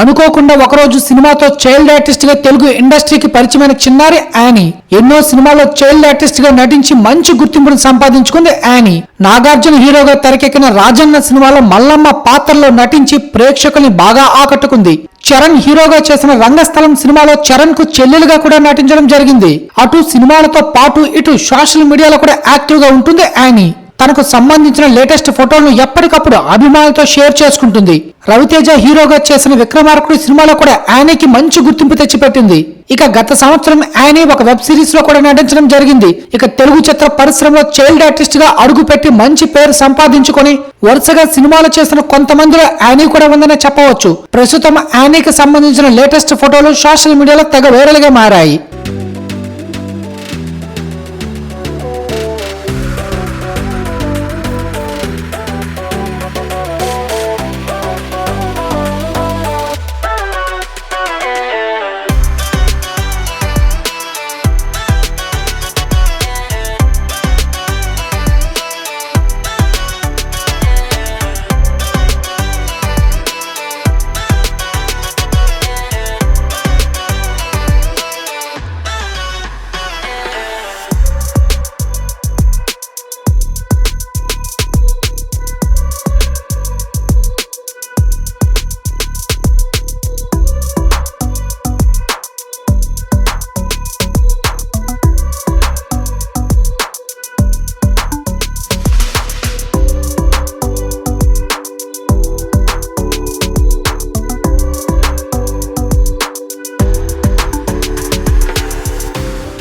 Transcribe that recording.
అనుకోకుండా ఒకరోజు సినిమాతో చైల్డ్ ఆర్టిస్ట్గా తెలుగు ఇండస్ట్రీకి పరిచయమైన చిన్నారి యానీ. ఎన్నో సినిమాల్లో చైల్డ్ ఆర్టిస్ట్గా నటించి మంచి గుర్తింపును సంపాదించుకుంది యానీ. నాగార్జున హీరోగా తెరకెక్కిన రాజన్న సినిమాలో మల్లమ్మ పాత్రలో నటించి ప్రేక్షకుల్ని బాగా ఆకట్టుకుంది. చరణ్ హీరోగా చేసిన రంగస్థలం సినిమాలో చరణ్కు చెల్లెలుగా కూడా నటించడం జరిగింది. అటు సినిమాలతో పాటు ఇటు సోషల్ మీడియాలో కూడా యాక్టివ్గా ఉంటుంది యానీ. తనకు సంబంధించిన లేటెస్ట్ ఫోటోలను ఎప్పటికప్పుడు అభిమానులతో షేర్ చేసుకుంటుంది. రవితేజ హీరోగా చేసిన విక్రమార్కుడు సినిమాలో కూడా ఆయనకి మంచి గుర్తింపు తెచ్చిపెట్టింది. ఇక గత సంవత్సరం ఆయన ఒక వెబ్ సిరీస్లో కూడా నటించడం జరిగింది. ఇక తెలుగు చిత్ర పరిశ్రమలో చైల్డ్ ఆర్టిస్ట్గా అడుగుపెట్టి మంచి పేరు సంపాదించుకొని వరుసగా సినిమాలు చేసిన కొంతమందిలో యానీ కూడా ఉందనే చెప్పవచ్చు. ప్రస్తుతం యానీకి సంబంధించిన లేటెస్ట్ ఫోటోలు సోషల్ మీడియాలో తెగ వైరల్గా మారాయి.